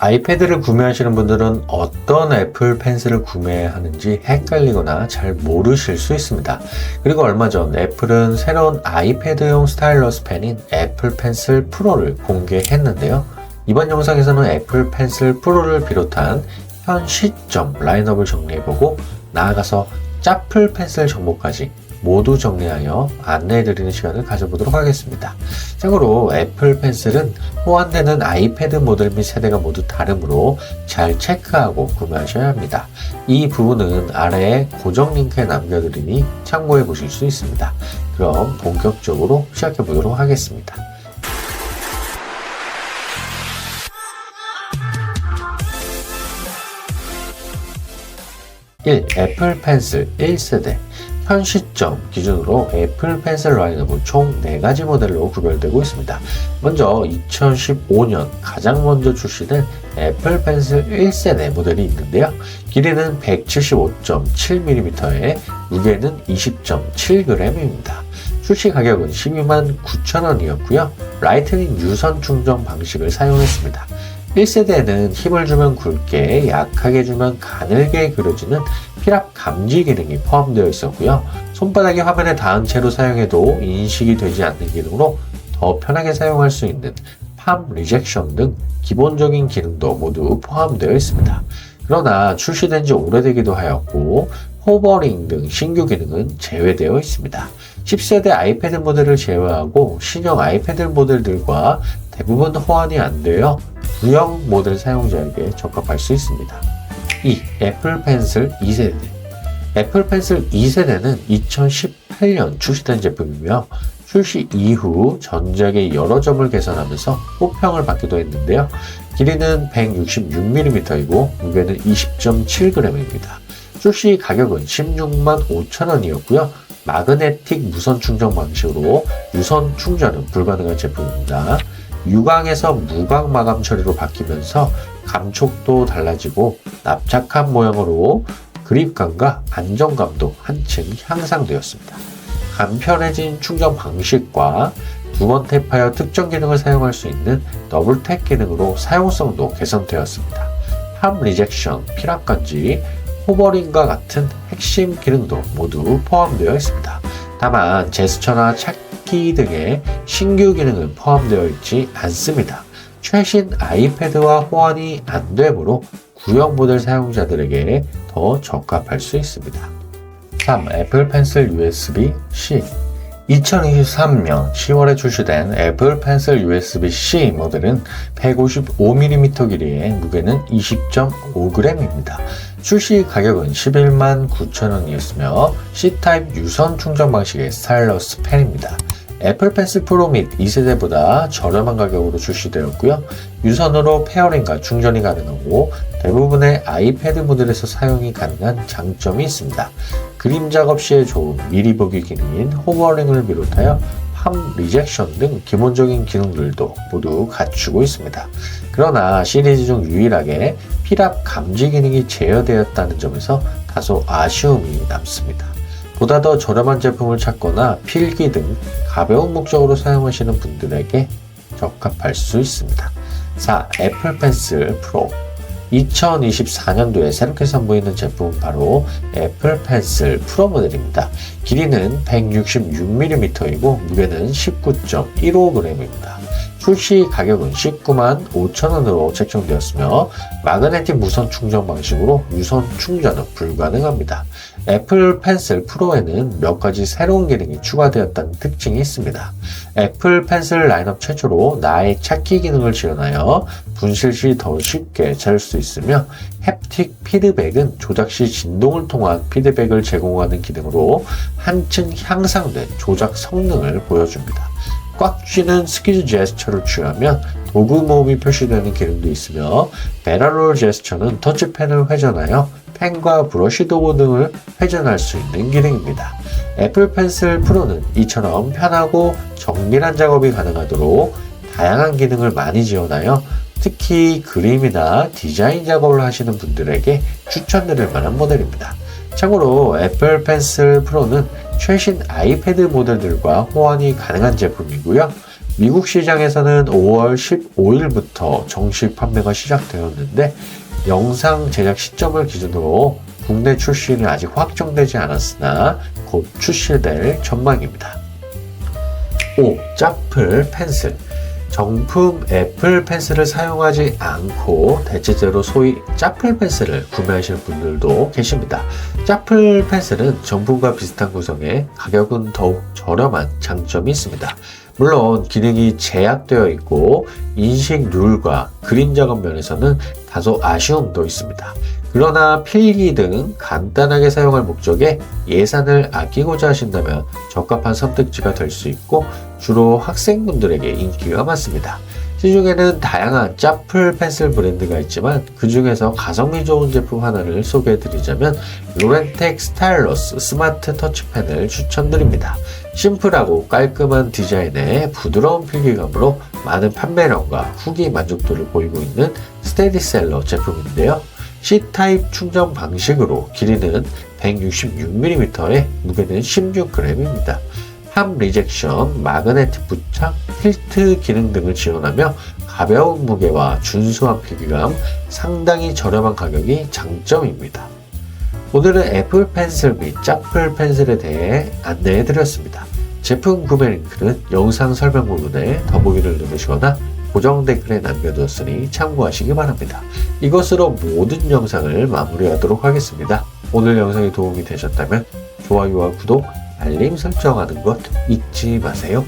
아이패드를 구매하시는 분들은 어떤 애플 펜슬을 구매하는지 헷갈리거나 잘 모르실 수 있습니다. 그리고 얼마 전 애플은 새로운 아이패드용 스타일러스 펜인 애플 펜슬 프로를 공개했는데요. 이번 영상에서는 애플 펜슬 프로를 비롯한 현 시점 라인업을 정리해보고 나아가서 짜플 펜슬 정보까지 모두 정리하여 안내해드리는 시간을 가져보도록 하겠습니다. 참고로 애플 펜슬은 호환되는 아이패드 모델 및 세대가 모두 다르므로 잘 체크하고 구매하셔야 합니다. 이 부분은 아래에 고정 링크에 남겨드리니 참고해 보실 수 있습니다. 그럼 본격적으로 시작해 보도록 하겠습니다. 1. 애플 펜슬 1세대 현 시점 기준으로 애플 펜슬 라인업은 총 4가지 모델로 구별되고 있습니다. 먼저 2015년 가장 먼저 출시된 애플 펜슬 1세대 모델이 있는데요. 길이는 175.7mm에 무게는 20.7g입니다. 출시 가격은 12만 9천원이었고요. 라이트닝 유선 충전 방식을 사용했습니다. 1세대에는 힘을 주면 굵게, 약하게 주면 가늘게 그려지는 피랍 감지 기능이 포함되어 있었고요. 손바닥이 화면에 닿은 채로 사용해도 인식이 되지 않는 기능으로 더 편하게 사용할 수 있는 팜 리젝션 등 기본적인 기능도 모두 포함되어 있습니다. 그러나 출시된 지 오래되기도 하였고 호버링 등 신규 기능은 제외되어 있습니다. 10세대 아이패드 모델을 제외하고 신형 아이패드 모델들과 대부분 호환이 안 되어 구형 모델 사용자에게 적합할 수 있습니다. 2. 애플 펜슬 2세대 애플 펜슬 2세대는 2018년 출시된 제품이며 출시 이후 전작의 여러 점을 개선하면서 호평을 받기도 했는데요. 길이는 166mm이고 무게는 20.7g입니다. 출시 가격은 16만 5천원이었고요. 마그네틱 무선 충전 방식으로 유선 충전은 불가능한 제품입니다. 유광에서 무광 마감 처리로 바뀌면서 감촉도 달라지고 납작한 모양으로 그립감과 안정감도 한층 향상되었습니다. 간편해진 충전 방식과 두번 탭하여 특정 기능을 사용할 수 있는 더블 탭 기능으로 사용성도 개선되었습니다. 팜 리젝션, 피랍간지, 호버링과 같은 핵심 기능도 모두 포함되어 있습니다. 다만 제스처나 찾 기 등의 신규 기능은 포함되어 있지 않습니다. 최신 아이패드와 호환이 안 되므로 구형 모델 사용자들에게 더 적합할 수 있습니다. 3. 애플 펜슬 USB-C 2023년 10월에 출시된 애플 펜슬 USB-C 모델은 155mm 길이에 무게는 20.5g입니다. 출시 가격은 11만 9천원이었으며 C타입 유선 충전 방식의 스타일러스 펜입니다. 애플 펜슬 프로 및 2세대보다 저렴한 가격으로 출시되었고요. 유선으로 페어링과 충전이 가능하고 대부분의 아이패드 모델에서 사용이 가능한 장점이 있습니다. 그림 작업 시에 좋은 미리 보기 기능인 호버링을 비롯하여 팜 리젝션 등 기본적인 기능들도 모두 갖추고 있습니다. 그러나 시리즈 중 유일하게 피랍 감지 기능이 제어되었다는 점에서 다소 아쉬움이 남습니다. 보다 더 저렴한 제품을 찾거나 필기 등 가벼운 목적으로 사용하시는 분들에게 적합할 수 있습니다. 4. 애플 펜슬 프로 2024년도에 새롭게 선보이는 제품은 바로 애플 펜슬 프로 모델입니다. 길이는 166mm이고 무게는 19.15g입니다. 출시 가격은 19만 5천원으로 책정되었으며 마그네틱 무선 충전 방식으로 유선 충전은 불가능합니다. 애플 펜슬 프로에는 몇 가지 새로운 기능이 추가되었다는 특징이 있습니다. 애플 펜슬 라인업 최초로 나의 찾기 기능을 지원하여 분실 시 더 쉽게 찾을 수 있으며 햅틱 피드백은 조작 시 진동을 통한 피드백을 제공하는 기능으로 한층 향상된 조작 성능을 보여줍니다. 꽉 쥐는 스퀴즈 제스처를 취하면 도구 모음이 표시되는 기능도 있으며 베라롤 제스처는 터치펜을 회전하여 펜과 브러쉬 도구 등을 회전할 수 있는 기능입니다. 애플 펜슬 프로는 이처럼 편하고 정밀한 작업이 가능하도록 다양한 기능을 많이 지원하여 특히 그림이나 디자인 작업을 하시는 분들에게 추천드릴 만한 모델입니다. 참고로 애플 펜슬 프로는 최신 아이패드 모델들과 호환이 가능한 제품이고요. 미국 시장에서는 5월 15일부터 정식 판매가 시작되었는데 영상 제작 시점을 기준으로 국내 출시는 아직 확정되지 않았으나 곧 출시될 전망입니다. 5. 짜플 펜슬 정품 애플 펜슬을 사용하지 않고 대체제로 소위 짜플 펜슬을 구매하실 분들도 계십니다. 짜플 펜슬은 정품과 비슷한 구성에 가격은 더욱 저렴한 장점이 있습니다. 물론 기능이 제약되어 있고 인식 룰과 그림 작업 면에서는 다소 아쉬움도 있습니다. 그러나 필기 등 간단하게 사용할 목적에 예산을 아끼고자 하신다면 적합한 선택지가 될 수 있고 주로 학생분들에게 인기가 많습니다. 시중에는 다양한 짜플 펜슬 브랜드가 있지만 그 중에서 가성비 좋은 제품 하나를 소개해 드리자면 로렌텍 스타일러스 스마트 터치펜을 추천드립니다. 심플하고 깔끔한 디자인에 부드러운 필기감으로 많은 판매량과 후기 만족도를 보이고 있는 스테디셀러 제품인데요. C타입 충전 방식으로 길이는 166mm에 무게는 16g입니다. 함 리젝션, 마그네틱 부착, 필트 기능 등을 지원하며 가벼운 무게와 준수한 필기감, 상당히 저렴한 가격이 장점입니다. 오늘은 애플 펜슬 및 짜플 펜슬에 대해 안내해 드렸습니다. 제품 구매 링크는 영상 설명 부분에 더보기를 누르시거나 고정 댓글에 남겨두었으니 참고하시기 바랍니다. 이것으로 모든 영상을 마무리하도록 하겠습니다. 오늘 영상이 도움이 되셨다면 좋아요와 구독, 알림 설정하는 것 잊지 마세요.